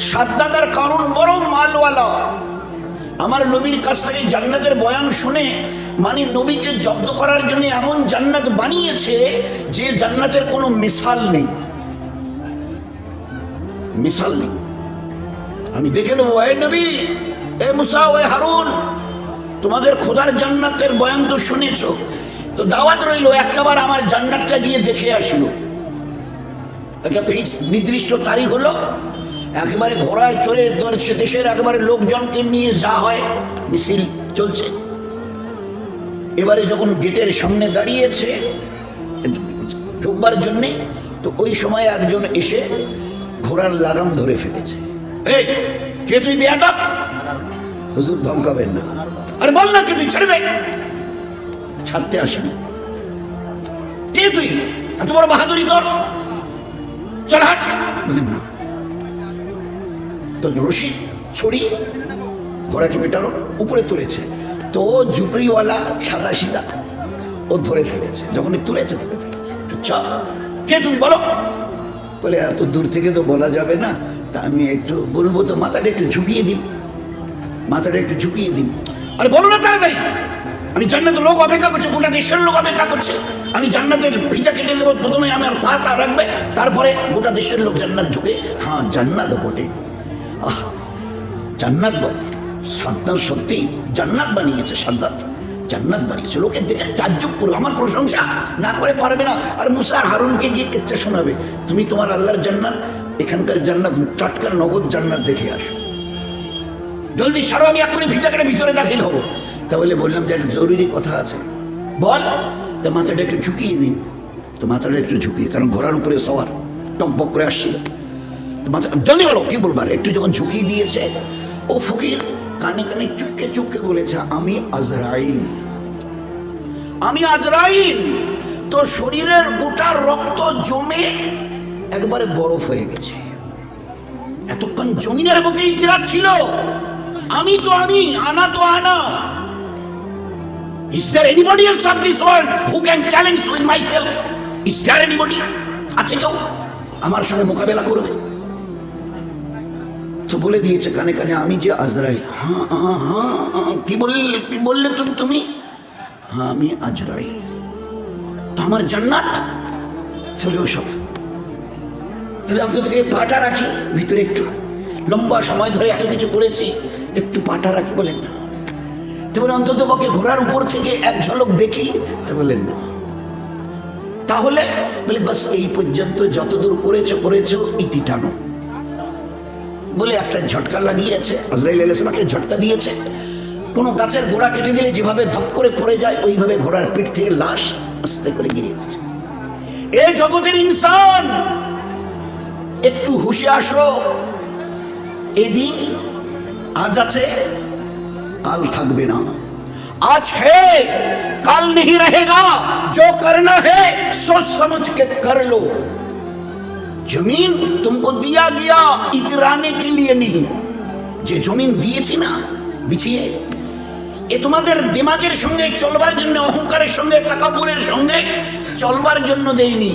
সাদ্দাদার কারণ বড় মালওয়ালা। আমার নবীর কাছ থেকে জান্নাতের বয়ান শুনে মানে নবীকে জব্দ করার জন্য এমন জান্নাত বানিয়েছে যে জান্নাতের কোনো মিসাল নেই। মিসাল নেই। আমি দেখে নেব, এ নবী, এ মুসা এ হারুন, তোমাদের খোদার জান্নাতের বয়ান তো শুনেছ। তো দাওয়াত রইল একটাবার আমার জান্নাতটা গিয়ে দেখে আসলো। একটা ফিক্স নির্দিষ্ট তারিখ হলো, একেবারে ঘোড়ায় চড়ে দেশের একেবারে লোকজনকে নিয়ে যা হয়, মিছিল চলছে। এবারে যখন গেটের সামনে দাঁড়িয়েছে, ঢুকবার জন্যে, তো ওই সময় একজন এসে ঘোড়ার লাগাম ধরে ফেলেছে। এই, কে তুই বেয়াদব? হুজুর ধমকাবেন না। আরে বল না কে তুই, ছেড়ে দে। ছাড়তে আসেনি। কে তুই? এত বড় বাহাদুরি তোর? চল হাট। বললেন না। তো রশি ছড়ি ঘোড়াকে পেটানো উপরে তুলেছে। তো ঝুপড়িওয়ালা সাদা সিদা ও ধরে ফেলেছে। যখন তুলেছে ধরে ফেলেছে। চ কে তুমি বলো? বলে এত দূর থেকে তো বলা যাবে না। তা আমি একটু বলব তো মাথাটা একটু ঝুঁকিয়ে দিন মাথাটা একটু ঝুঁকিয়ে দিন আরে বলো না তাড়াতাড়ি। আমি জান্নাতের লোক অপেক্ষা করছে, গোটা দেশের লোক অপেক্ষা করছে। আমি জান্নাতের ভিটা কেটে দেবো, প্রথমে আমার পা তা রাখবে, তারপরে গোটা দেশের লোক জান্নাত ঝুঁকে হ্যাঁ জান্নাত বটে। আহ, জান্নাত বটে। সাদ্দাত সত্যি জান্নাত বানিয়েছে, সাদ্দাত। জান্নাত বানিয়েছে। লোকের দেখে তাজ্জব করবে আমার প্রশংসা না করে পারবে না। আর মুসার হারুনকে গিয়ে কেচ্ছা শোনাবে। তুমি তোমার আল্লাহর জান্নাত, এখানকার জান্নাত টাটকা নগদ জান্নাত দেখে আসো। জলদি সারো, আমি এক্ষুনি ভিটা কেটে ভিতরে দাখিল হব। তাহলে বললাম যে একটা জরুরি কথা আছে। বল। তা মাথাটা একটু ঝুঁকিয়ে দিন। তো মাথাটা একটু ঝুঁকিয়ে, কারণ ঘোড়ার উপরে সওয়ার। টকবক করে আসছিল। তো মাথা জলদি বলো, কি বলবার? একটু যখন ঝুঁকিয়ে দিয়েছে, ও ফকির কানে কানে চুপকে চুপকে বলেছে, আমি আজরাইল। আমি আজরাইল। তো শরীরের গোটা রক্ত জমে একবারে বরফ হয়ে গেছে। এতক্ষণ জমিনের বুকে ইতিরাজ ছিল। আমি তো আমি, আনা তো আনা। Is there anybody else of this world who can challenge with myself? Is there anybody? আছে কেউ? আমার সঙ্গে মোকাবেলা করবে? তো বলে দিয়েছে কানে কানে আমি যে আজরাইল। হ্যাঁ হ্যাঁ হ্যাঁ হ্যাঁ, কি বললে কি বললে তুমি তুমি? হ্যাঁ আমি আজরাইল। তো আমার জান্নাত? চলে সব তাহলে অন্তত থেকে পাটা রাখি ভিতরে একটু। লম্বা সময় ধরে এত কিছু করেছি একটু পাটা রাখি বলেন না। তো অন্তত পক্ষে ঘোড়ার উপর থেকে এক ঝলক দেখি। তো বলেন না। তাহলে বলে, বাস এই পর্যন্ত যতদূর করেছ করেছ, ইতি টানো। বলে একটা ঝটকা লাগিয়েছে, আজরাইল আলাইসালামকে ঝটকা দিয়েছে। কোনো গাছের গোড়া কেটে দিলে যেভাবে ধপ করে পড়ে যায়, ওইভাবে ঘোড়ার পিঠ থেকে লাশ আস্তে করে গিরে গেছে। এ জগতের ইনসান, একটু হুশে আসো। এদিন আজ আছে কাল থাকবে না आज है कल नहीं रहेगा जो करना है सोच समझ के कर लो जमीन तुमको दिया गया इतराने के लिए नहीं যে জমিন দিয়েছি না বিছিয়ে এ তোমাদের দিমাগের সঙ্গে চলবার জন্য অহংকারের সঙ্গে তাকাপুরের সঙ্গে চলবার জন্য দেইনি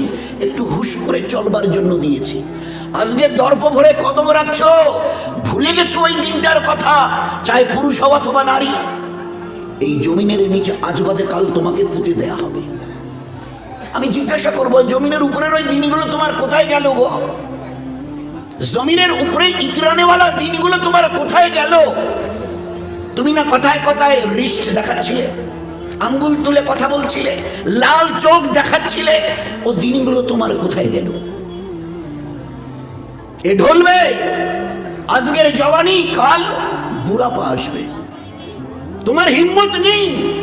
একটু হুশ করে চলবার জন্য দিয়েছি আজকে দর্প ভরে কদম রাখছো? ভুলে গেছো ওই দিনটার কথা? চাই পুরুষ হও অথবা নারী। এই জমিনের নিচে আজ বাদে কাল তোমাকে পুঁতে দেয়া হবে। আমি জিজ্ঞাসা করব, জমিনের উপরের ওই দিনগুলো তোমার কোথায় গেল গো? জমিনের উপরে ইতরানেওয়ালা দিনগুলো তোমার কোথায় গেল? তুমি না কথায় কথায় রিস্ট দেখাচ্ছিলে? আঙ্গুল তুলে কথা বলছিলে? লাল চোখ দেখাচ্ছিলে? ও দিনগুলো তোমার কোথায় গেল? এ ঢলবে। আজকের জওয়ানি কাল বুড়াপা আসবে। তোমার হিম্মত নেই।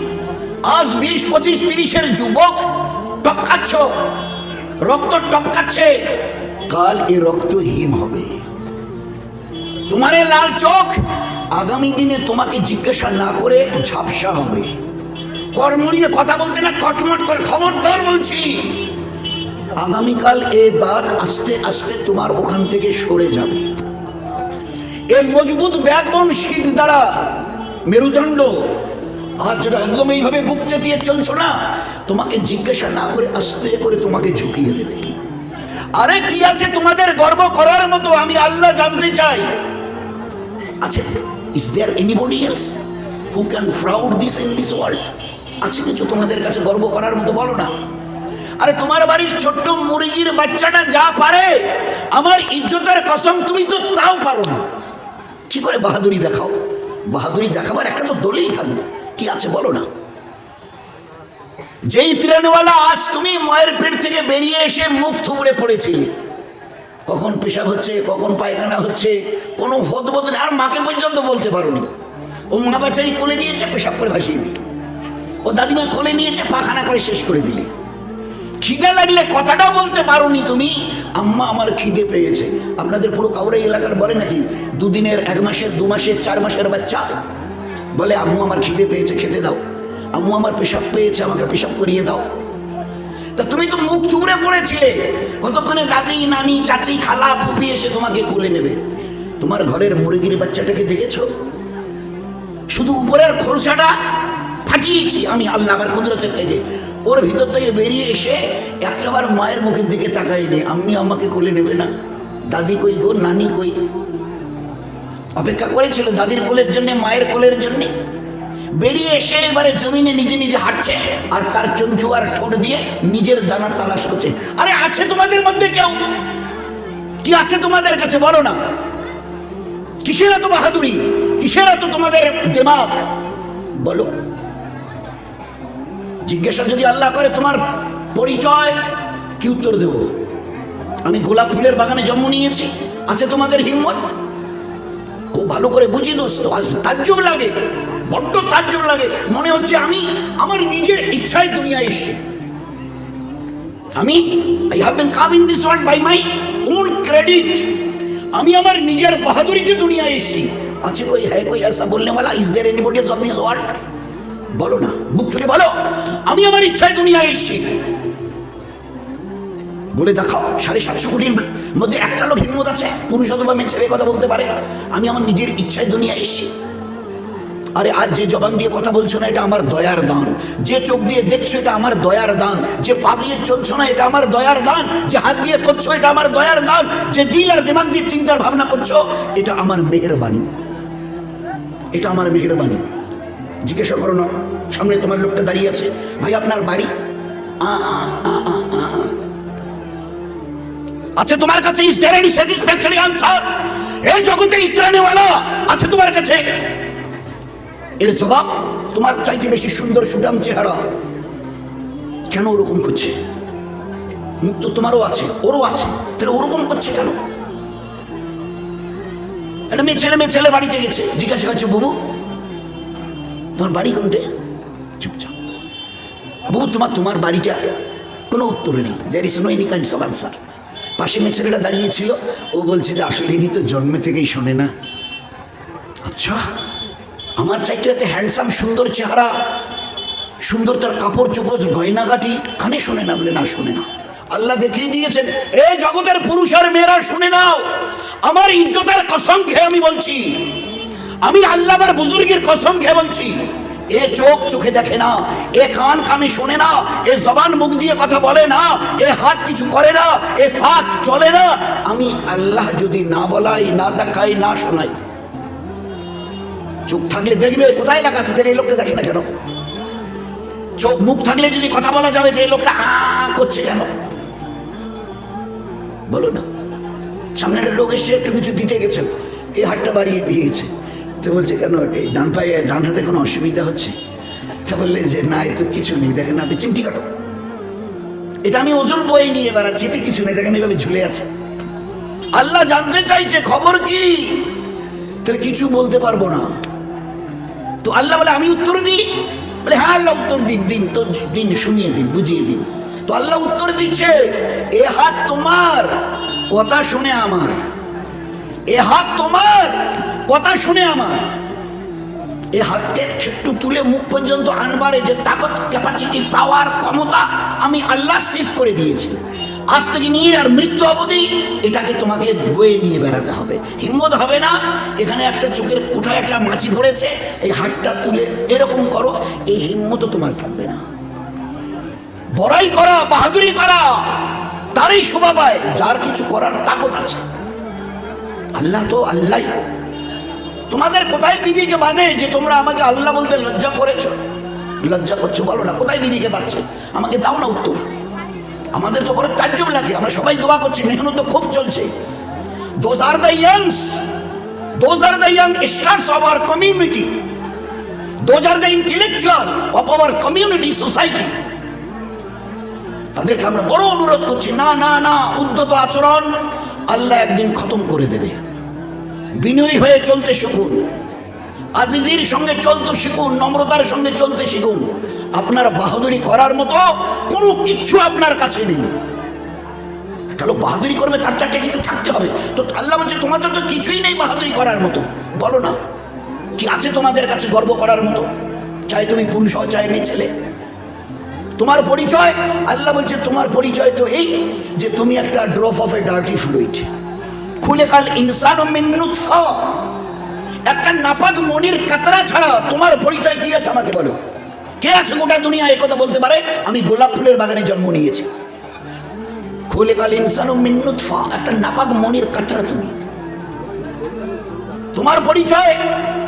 আজ বিশ, পঁচিশ, তিরিশের যুবক টপকাচ্ছ। রক্ত টপকাচ্ছে। কাল এ রক্ত হিম হবে। তোমার লাল চোখ, আগামী দিনে তোমাকে জিজ্ঞাসা না করে ঝাপসা হবে। কর্মড়িয়ে কথা বলতে না, কটমট করে খবরদার বলছি। আগামীকাল এ দাঁত আস্তে আস্তে তোমার ওখান থেকে সরে যাবে। এ মজবুত ব্যাকবন শীত দ্বারা মেরুদণ্ড, আর যেটা একদম এইভাবে বুক চেতিয়ে চলছো না, তোমাকে জিজ্ঞাসা না করে আস্তে করে তোমাকে ঝুঁকিয়ে দেবে। আরে কি আছে তোমাদের গর্ব করার মতো? আমি আল্লাহ জানতে চাই। আছে is there anybody else who can proud this in this world আছে কিছু তোমাদের কাছে গর্ব করার মতো? বলো না। আরে তোমার বাড়ির ছোট্ট মুরগির বাচ্চাটা যা পারে, আমার ইজ্জতের কসম তুমি তো তাও পারো না। কি করে বাহাদুরি দেখাও? বাহাদুরি দেখাবার একটা তো দলিল থাকবে। কি আছে বলো না? যেই ট্রেনওয়ালা আজ তুমি মায়ের পেট থেকে বেরিয়ে এসে মুখ থুবড়ে পড়েছিলে কখন পেশাব হচ্ছে, কখন পায়খানা হচ্ছে, কোনো হদ নেই। আর মাকে পর্যন্ত বলতে পারোনি। ও মা বাচ্চারি কোলে নিয়েছে, পেশাব করে ভাসিয়ে দিলে। ও দাদিমা কোলে নিয়েছে, পাখানা করে শেষ করে দিলে। খিদে লাগলে কথাটাও বলতে পারোনি তুমি? আম্মা আমার খিদে পেয়েছে। আপনাদের পুরো কাউরাই এলাকার বলে নাকি? দুদিনের, এক মাসের, দু মাসের, চার মাসের বাচ্চা? বলে, আম্মু আমার খিদে পেয়েছে, খেতে দাও। আম্মু আমার পেশাব পেয়েছে, আমাকে পেশাব করিয়ে দাও। তা তুমি তো মুখ থুবড়ে পড়েছিলে। কতক্ষণে দাদি নানি, চাচি, খালা, ফুপি এসে তোমাকে কোলে নেবে। তোমার ঘরের মুরগির বাচ্চাটাকে দেখেছ? শুধু উপরের খোলসাটা ফাটিয়েছি আমি, আল্লাহ আবার কুদরতের থেকে ওর ভিতর থেকে বেরিয়ে এসে একটাবার মায়ের মুখের দিকে তাকাইনি আমি আমাকে কোলে নেবে না। দাদি কই গো? নানি কই? অপেক্ষা করেছিল দাদির কোলের জন্য, মায়ের কোলের জন্যে। বেরিয়ে এসে এবারে জমিনে নিজে নিজে হাঁটছে আর তার চঞ্চু আর ঠোঁট দিয়ে নিজের দানা তালাশ করছে। আরে, আছে তোমাদের মধ্যে কেউ? কি আছে তোমাদের কাছে? বলো না। কিসের এত বাহাদুরি? কিসের এত তোমাদের দেমাগ বলো। জিজ্ঞাসা যদি আল্লাহ করে তোমার পরিচয় কি উত্তর দেব আমি গোলাপ ফুলের বাগানে জন্ম নিয়েছি আছে তোমাদের হিম্মত খুব ভালো করে বুঝি দোস্ত আজ তাজ্জব লাগে বড্ড তাজ্জব লাগে মনে হচ্ছে আমি আমার নিজের ইচ্ছায় দুনিয়ায় এসেছি আমি I have been come in this world by my own credit আমি আমার নিজের বাহাদুরিতে দুনিয়ায় এসেছি আছে কই হ্যাঁ কই ऐसा বলনে वाला is there anybody of this world বলো না, বুক থেকে বলো। আমি আমার ইচ্ছায় দুনিয়ায় এসেছি। বলে দেখাও, সাড়ে সাতশো কোটির মধ্যে একটা লোক হিম্মত আছে, পুরুষ অথবা মেয়ে ছেলে কথা বলতে পারে। আমি আমার নিজের ইচ্ছায় দুনিয়া এসেছি। আরে আজ যে জবান দিয়ে কথা বলছো না, এটা আমার দয়ার দান। যে চোখ দিয়ে দেখছ, এটা আমার দয়ার দান। যে পা দিয়ে চলছো না, এটা আমার দয়ার দান। যে হাত দিয়ে করছ, এটা আমার দয়ার দান। যে দিল আর দিমাগ দিয়ে চিন্তার ভাবনা করছ, এটা আমার মেহেরবানি এটা আমার মেহেরবানি জিজ্ঞাসা করো না। সামনে তোমার লোকটা দাঁড়িয়ে আছে। ভাই, আপনার বাড়ি। আছে তোমার কাছে is there any satisfactory answer এই জগতে ইত্রানেওয়ালা আছে তোমার কাছে। এর জবাব তোমার চাইতে বেশি সুন্দর সুটাম চেহারা। কেন ওরকম করছে? মুখ তো তোমারও আছে, ওরও আছে। তাহলে ওরকম করছে কেন? একটা মেয়ে ছেলে মেয়ে ছেলে বাড়িতে গেছে। জিজ্ঞাসা করছে, বাবু তোমার বাড়ি কোনটে? চুপচাপ। বাবু তোমার তোমার বাড়িটা কোনো উত্তর নেই। There is no any kinds of answer পাশে মেয়ে ছেলেটা দাঁড়িয়েছিল ও বলছে যে আসলে ইনি তো জন্মে থেকেই শোনে না। আচ্ছা আমার চাইতে এত হ্যান্ডসাম সুন্দর চেহারা সুন্দর তার কাপড় চোপড় গয়নাগাটি খানে শোনে না বলে না শোনে না। আল্লাহ দেখিয়ে দিয়েছেন এ জগতের পুরুষ আর মেয়েরা শুনে নাও। আমার ইজ্জতের কসম খেয়ে আমি বলছি আমি আল্লাহ আমার বুজুর্গের কসম খেয়ে বলছি, এ চোখ চোখে দেখে না, এ কান কানে শোনে না, এ জবান মুখ দিয়ে কথা বলে না, এ হাত কিছু করে না, এ পাক চলে না, আমি আল্লাহ যদি না বলাই, না দেখাই, না শোনাই। চোখ থাকলে দেখবে, কোথায় লেখা আছে তাহলে এই লোকটা দেখে না কেন? চোখ মুখ থাকলে যদি কথা বলা যাবে যে এই লোকটা আ, করছে কেন? বলো না। সামনে একটা লোক এসে একটু কিছু দিতে গেছেন, এই হাতটা বাড়িয়ে দিয়েছে। তো বলছে, কেন? এই ডান পায়ে, ডান হাতে কোনো অসুবিধা হচ্ছে? তা বললে যে, না, এ তো কিছু নেই। দেখেন আপনি চিমটি কাটো। এটা আমি ওজন বয়ে নিয়ে বেড়াচ্ছি, এতে কিছু নেই। দেখেন এভাবে ঝুলে আছে। আল্লাহ জানতে চাইছে, খবর কি? তাহলে কিছু বলতে পারব না। তো আল্লাহ বলে, আমি উত্তর দিই? বলে হ্যাঁ আল্লাহ উত্তর দিন দিন, তো দিন, শুনিয়ে দিন, বুঝিয়ে দিন। তো আল্লাহ উত্তর দিচ্ছে, এ হাত তোমার, কথা শুনে আমার। এ হাত তোমার কথা শুনে আমার। এ হাতকে একটু তুলে মুখ পর্যন্ত আনবারে যে তাকত ক্যাপাসিটি পাওয়ার ক্ষমতা আমি আল্লাহ শেষ করে দিয়েছি। আজ থেকে নিয়ে আর মৃত্যু অবধি এটাকে তোমাকে ধুয়ে নিয়ে বেড়াতে হবে। হিম্মত হবে না, এখানে একটা চোখের কোঠায় একটা মাছি ধরেছে, এই হাতটা তুলে এরকম করো, এই হিম্মতও তোমার থাকবে না। বড়াই করা, বাহাদুরি করা, তারই শোভা পায়, যার কিছু করার তাকত আছে। আল্লাহ তো আল্লাহ তোমাদের কোথায় বিবিকে বাঁধে যে তোমরা আমাকে আল্লাহ বলতে লজ্জা করেছ? লজ্জা করছ বলো না, কোথায় বিবিকে বাঁধছে? আমাকে দাও না উত্তর। আমাদের তো বড় তাজ্জব লাগে, আমরা সবাই দোয়া করছি, মেহনত তো খুব চলছে। Those are the youngs those are the young stars of our community those are the intellectual of our community society তাদেরকে আমরা বড় অনুরোধ করছি, না না না, উদ্ধত আচরণ আল্লাহ একদিন খতম করে দেবে। বিনয়ী হয়ে চলতে শিখুন। আজিজির সঙ্গে চলতে শিখুন, নম্রতার সঙ্গে চলতে শিখুন। আপনার বাহাদুরি করার মতো কোনো কিচ্ছু আপনার কাছে নেই। একটা লোক বাহাদুরি করবে, তার চারটে কিছু থাকতে হবে। তো আল্লাহ বলছে, তোমাদের তো কিছুই নেই বাহাদুরি করার মতো। বলো না, কি আছে তোমাদের কাছে গর্ব করার মতো? চাই তুমি পুরুষ হও, চাই মেয়ে ছেলে। তোমার পরিচয়, আল্লাহ বলছে, তোমার পরিচয় তো এই যে তুমি একটা drop of a dirty fluid. খুলে কাল ইনসান একটা নাপাক মনির কাতরা ছাড়া তোমার পরিচয় কি আছে আমাকে বলো? কে আছে গোটা দুনিয়া এই কথা বলতে পারে? আমি গোলাপ ফুলের বাগানে জন্ম নিয়েছি। খুলে কাল ইনসান একটা নাপাক মনির কাতরা তুমি। তোমার পরিচয়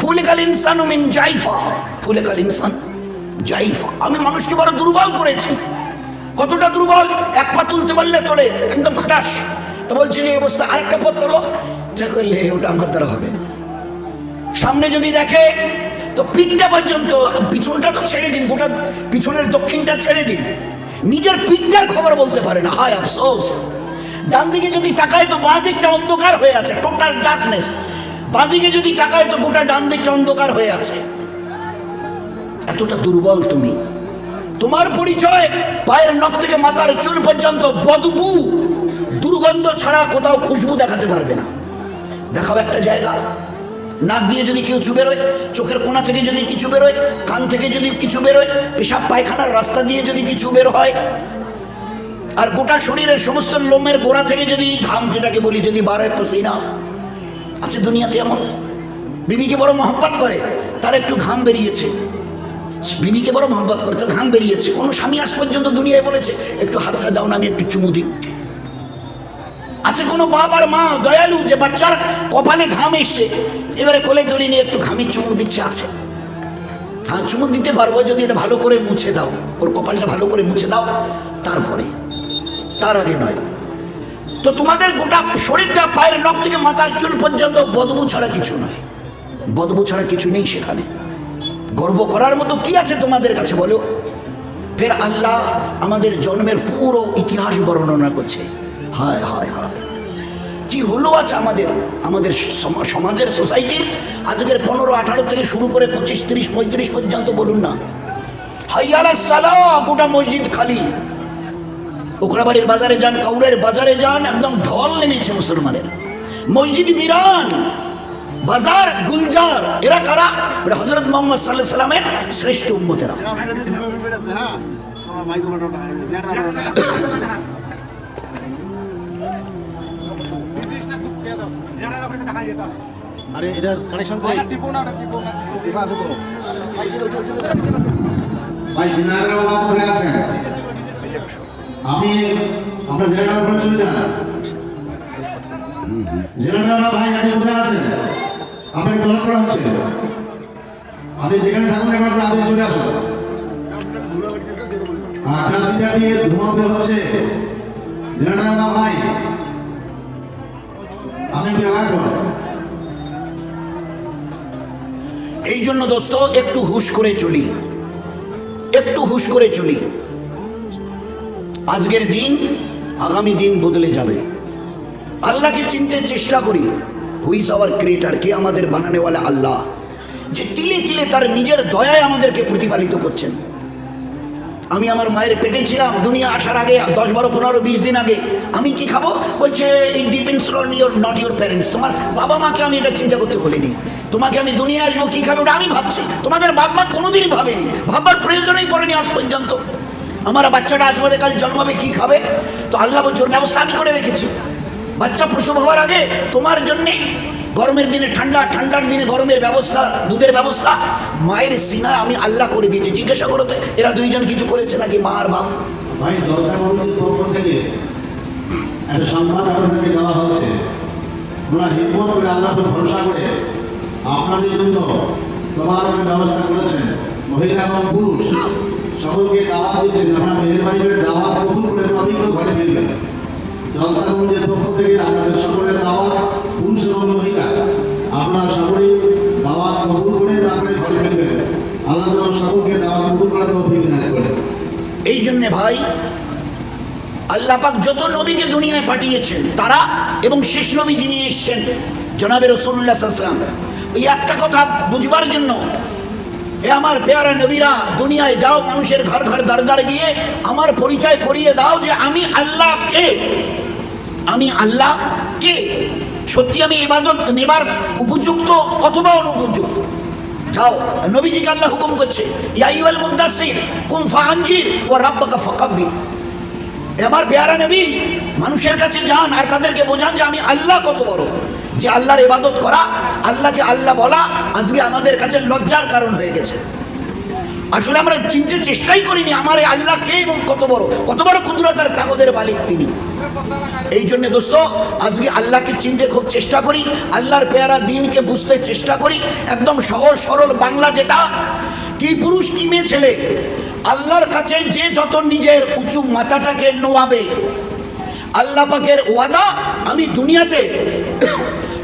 ফুলে কাল ইনসান মিন জাইফা। ফুলে কাল ইনসান জাইফা। আমি মানুষকে বড় দুর্বল করেছি। কতটা দুর্বল? এক পা তুলতে পারলে তোলে, একদম খাটাস। তো বলছি যে এই অবস্থা আরেকটা পথ তোলো যা করলে ওটা আমার দ্বারা হবে না। সামনে যদি দেখে, তো পিঠটা পর্যন্ত, পিছনটা তো ছেড়ে দিন, গোটা পিছনের দক্ষিণটা ছেড়ে দিন। নিজের পিঠটার খবর বলতে পারে না। হায় আফসোস। ডান দিকে যদি তাকায়, তো বাঁ দিকটা অন্ধকার হয়ে আছে টোটাল ডার্কনেস বাঁ দিকে যদি তাকায়, তো গোটা ডান দিকটা অন্ধকার হয়ে আছে। এতটা দুর্বল তুমি। তোমার পরিচয় পায়ের নখ থেকে মাথার চুল পর্যন্ত বদবু। দুর্গন্ধ ছাড়া কোথাও খুশবু দেখাতে পারবে না। দেখাও একটা জায়গা। নাক দিয়ে যদি কেউ চু বেরোয় চোখের কোনা থেকে যদি কিছু বেরোয়, কান থেকে যদি কিছু বেরোয়, পেশাব পায়খানার রাস্তা দিয়ে যদি কিছু বের হয়, আর গোটা শরীরের সমস্ত লোমের গোড়া থেকে যদি ঘাম, যেটাকে বলি যদি বাড়ায় পসিনা। আছে দুনিয়াতে এমন। বিবিকে বড় মহব্বত করে, তার একটু ঘাম বেরিয়েছে। বিবিকে বড় মহব্বত করে, তার ঘাম বেরিয়েছে। কোনো স্বামী আজ পর্যন্ত দুনিয়ায় বলেছে, একটু হাতটা দাও না, আমি একটু চুমু দিই। আছে কোনো বাবার মা দয়ালু যে বাচ্চার কপালে ঘাম এসছে? এবারে কোলে ধরে নিয়ে একটু ঘামের চুমু দিচ্ছে, আছে। হ্যাঁ চুমু দিতে পারব, যদি এটা ভালো করে মুছে দাও। ওর কপালটা ভালো করে মুছে দাও। তারপরে, তার আগে নয়। তো তোমাদের গোটা শরীরটা পায়ের নখ থেকে মাথার চুল পর্যন্ত বদবু ছাড়া কিছু নয়। বদবু ছাড়া কিছু নেই সেখানে। গর্ব করার মতো কি আছে তোমাদের কাছে, বলো? ফের আল্লাহ আমাদের জন্মের পুরো ইতিহাস বর্ণনা করছে। হায় হায় হায়। কি হলো আছে আমাদের? আমাদের সম- সমাজের সোসাইটির? আজকের পনেরো, আঠারো থেকে শুরু করে পঁচিশ, তিরিশ, পঁয়ত্রিশ পর্যন্ত বলুন না। হাইয়ালা সালা গোটা মসজিদ খালি। ওকরাবাড়ির বাজারে যান, কাউরের বাজারে যান, একদম ঢল নেমেছে মুসলমানের। মসজিদ বিরান, বাজার গুলজার। এরা কারা? হজরত মোহাম্মদ সাল্লাহ সাল্লামের শ্রেষ্ঠ উম্মতেরা। আরে এটা কানেকশন করে টিপা আছে তো। ভাই জেনারেল বাবু কোথায় আছেন আমি আমরা জেনারেল ওখানে চলে যান জেনারেল ভাই আপনি কোথায় আছেন? আপনাকে দল করা হচ্ছে। আপনি যেখানে থাকুন একবার আপনি চলে আসুন। আর ট্রান্সমিটার দিয়ে ধোঁয়া বের হচ্ছে। জেনারেল ভাই। এই জন্য দোস্ত, একটু হুশ করে চলি। একটু হুশ করে চলি। আজকের দিন, আগামী দিন বদলে যাবে। আল্লাহকে চিনতে চেষ্টা করি। হুইস আওয়ার ক্রিয়েটার কে আমাদের বানানেওয়ালা আল্লাহ? যে তিলে তিলে তার নিজের দয়ায় আমাদেরকে প্রতিপালিত করছেন। আমি আমার মায়ের পেটে ছিলাম, দুনিয়া আসার আগে, দশ বারো, পনেরো, বিশ দিন আগে। আমি কি খাব? বলছে it depends on your not your parents তোমার বাবা মাকে আমি এটা চিন্তা করতে বলিনি তোমাকে আমি দুনিয়া আসব, কী খাবে ওটা আমি ভাবছি। তোমাদের বাপ মা কোনোদিনই ভাবেনি। ভাববার প্রয়োজনই পড়েনি আজ পর্যন্ত। আমার বাচ্চাটা আজ বাদে কাল জন্মাবে, কী খাবে? তো আল্লাহ বছর ব্যবস্থা আমি করে রেখেছি। বাচ্চা প্রসব হওয়ার আগে তোমার জন্যে গরমের দিনে ঠান্ডা, ঠান্ডার দিনে গরমের ব্যবস্থা, দুধের ব্যবস্থা। মায়ের সিনায় আমি আল্লাহ করে দিয়েছি। জিজ্ঞাসা করো এরা দুইজন কিছু করেছে নাকি মা আর বাপ? ভাই পক্ষ থেকে দেওয়া ভরসা করে আপনাদের ব্যবস্থা করেছেন। সকলকে ঘরে পক্ষ থেকে আপনাদের সকলের দাওয়াত জন্যে ভাই, আল্লাহ পাক যত নবীকে দুনিয়ায় পাঠিয়েছেন, তারা এবং শেষ নবী যিনি এসছেন জনাবের রসুল্লাহ সাল্লাম ওই একটা কথা বুঝবার জন্য এ আমার পেয়ারা নবীরা, দুনিয়ায় যাও, মানুষের ঘর ঘর দ্বার গিয়ে আমার পরিচয় করিয়ে দাও যে আমি আল্লাহ কে। আমি আল্লাহ কে? সত্যি আমি ইবাদত নেবার উপযুক্ত অথবা অনুপযুক্ত? যাও নবীজিকে আল্লাহ হুকুম করছে ইয়াইওয়াল মুদাসির কুম ফাহানজির ও রাব্বাকা ফাকাব্বির। আমার পেয়ারা নবী মানুষের কাছে যান আর তাদেরকে বোঝান যে আমি আল্লাহ কত বড়। যে আল্লাহর ইবাদত করা, আল্লাহকে আল্লাহ বলা, আজকে আমাদের কাছে লজ্জার কারণ হয়ে গেছে। আসলে আমরা চিনতে চেষ্টাই করিনি আমার এই আল্লাহ কে এবং কত বড় কত বড় কুদরতার কাগজের মালিক তিনি। এই জন্য দোস্ত, আজকে আল্লাহকে চিনতে খুব চেষ্টা করি, আল্লাহর পেয়ারা দিনকে বুঝতে চেষ্টা করি, একদম সহজ সরল বাংলা যেটা, কি পুরুষ কি মেয়ে ছেলে, আল্লাহর কাছে যে যত নিজের উঁচু মাথাটাকে নোয়াবে, আল্লাহ পাকের ওয়াদা আমি দুনিয়াতে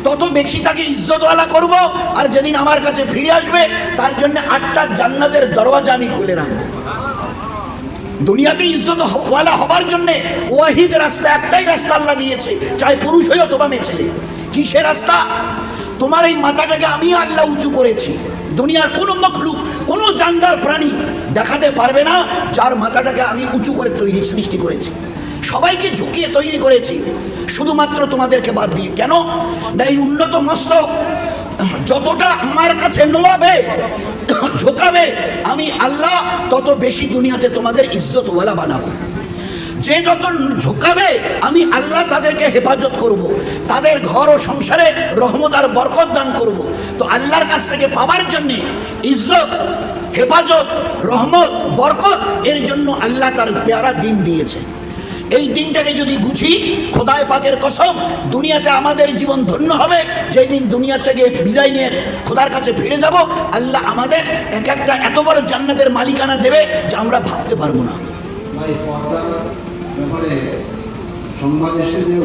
তত বেশি তাকে ইজ্জতওয়ালা করব, আর যেদিন আমার কাছে ফিরে আসবে, তার জন্য আটটা জান্নাতের দরওয়াজা আমি খুলে রাখব। দুনিয়াতে ইজ্জত ওয়ালা হবার জন্য ওয়াহিদ রাস্তা একটাই রাস্তা আল্লাহ দিয়েছে, চাই পুরুষ হই অথবা মেয়ে ছেলে কিসে রাস্তা? তোমার এই মাথাটাকে আমি আল্লাহ উঁচু করেছি। দুনিয়ার কোনো মখলুক, কোনো জানদার প্রাণী দেখাতে পারবে না, যার মাথাটাকে আমি উঁচু করে তৈরি, সৃষ্টি করেছি। সবাইকে ঝুঁকিয়ে তৈরি করেছি। শুধুমাত্র তোমাদেরকে বাদ দিয়ে। কেন? না এই উন্নত মস্তক যতটা আমার কাছে নোয়াবে, ঝোঁকাবে, আমি আল্লাহ তত বেশি দুনিয়াতে তোমাদের ইজ্জতওয়ালা বানাবো। যে যত ঝোঁকাবে, আমি আল্লাহ তাদেরকে হেফাজত করব। তাদের ঘর ও সংসারে রহমত আর বরকত দান করব। তো আল্লাহর কাছ থেকে পাবার জন্যে ইজ্জত, হেফাজত, রহমত, বরকত, এর জন্য আল্লাহ তার পেয়ারা দিন দিয়েছে। এই দিনটাকে যদি বুঝি খোদায় পাকের কসম দুনিয়াতে আমাদের জীবন ধন্য হবে। যেই দিন দুনিয়া থেকে বিদায় নিয়ে খোদার কাছে ফিরে যাব আল্লাহ আমাদের এক একটা এত বড় জান্নাতের মালিকানা দেবে যা আমরা ভাবতে পারব না। সংবাদ এসে যে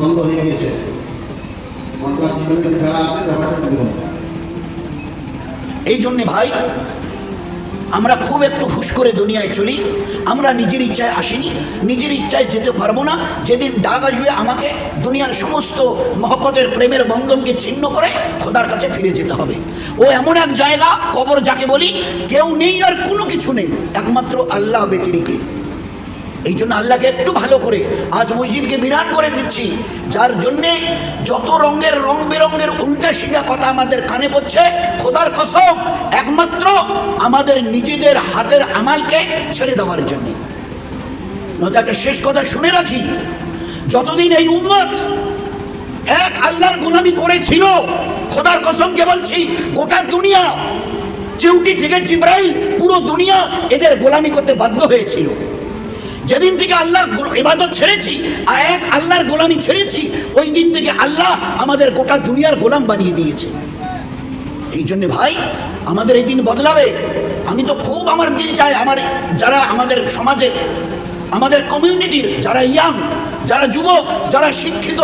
বন্ধ হয়ে গেছে। যারা আছে এই জন্যে ভাই আমরা খুব একটু হুশ করে দুনিয়ায় চলি, আমরা নিজের ইচ্ছায় আসিনি, নিজের ইচ্ছায় যেতে পারব না, যেদিন ডাক আসবে আমাকে দুনিয়ার সমস্ত মহব্বতের প্রেমের বন্ধনকে ছিন্ন করে খোদার কাছে ফিরে যেতে হবে। ও এমন এক জায়গা, কবর যাকে বলি, কেউ নেই আর কোনো কিছু নেই, একমাত্র আল্লাহ ব্যতিরিকে এই জন্য আল্লাহকে একটু ভালো করে আজ মসজিদকে বিরান করে দিচ্ছি। যার জন্যে যত রঙের রং বেরঙের উল্টা সিধা কথা আমাদের কানে পড়ছে, খোদার কসম, একমাত্র আমাদের নিজেদের হাতের আমালকে ছেড়ে দেওয়ার জন্য। নয়তো একটা শেষ কথা শুনে রাখি, যতদিন এই উম্মত এক আল্লাহর গোলামি করেছিল, খোদার কসমকে বলছি, গোটা দুনিয়া চিউটি থেকে জিব্রাইল, পুরো দুনিয়া এদের গোলামি করতে বাধ্য হয়েছিল। যেদিন থেকে আল্লাহর ইবাদত ছেড়েছি, আর এক আল্লাহর গোলামি ছেড়েছি, ওই দিন থেকে আল্লাহ আমাদের গোটা দুনিয়ার গোলাম বানিয়ে দিয়েছে। এই জন্যে ভাই, আমাদের এই দিন বদলাবে। আমি তো খুব আমার দিল চাই, আমার যারা আমাদের সমাজে, আমাদের কমিউনিটির যারা ইয়াং, যারা যুবক, যারা শিক্ষিত,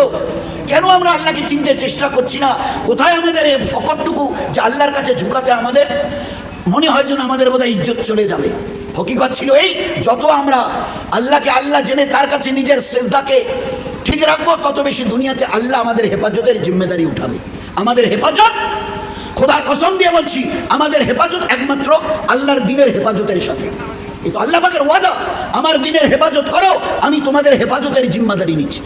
কেন আমরা আল্লাহকে চিনতে চেষ্টা করছি না? কোথায় আমাদের এই ফকটটুকু যে আল্লাহর কাছে ঝুঁকাতে আমাদের মনে হয় যেন আমাদের বোধহয় ইজ্জত চলে যাবে? হকিকত ছিল এই, যত আমরা আল্লাহকে আল্লাহ জেনে তার কাছে নিজের সেজদাকে ঠিক রাখব, তত বেশি দুনিয়াতে আল্লাহ আমাদের হেফাজতের জিম্মেদারি উঠাবে। আমাদের হেফাজত, খোদার কসম দিয়ে বলছি, আমাদের হেফাজত একমাত্র আল্লাহর দিনের হেফাজতের সাথে। এই তো আল্লাহ পাকের ওয়াদা, আমার দিনের হেফাজত করো, আমি তোমাদের হেফাজতের জিম্মাদারি নিচ্ছি।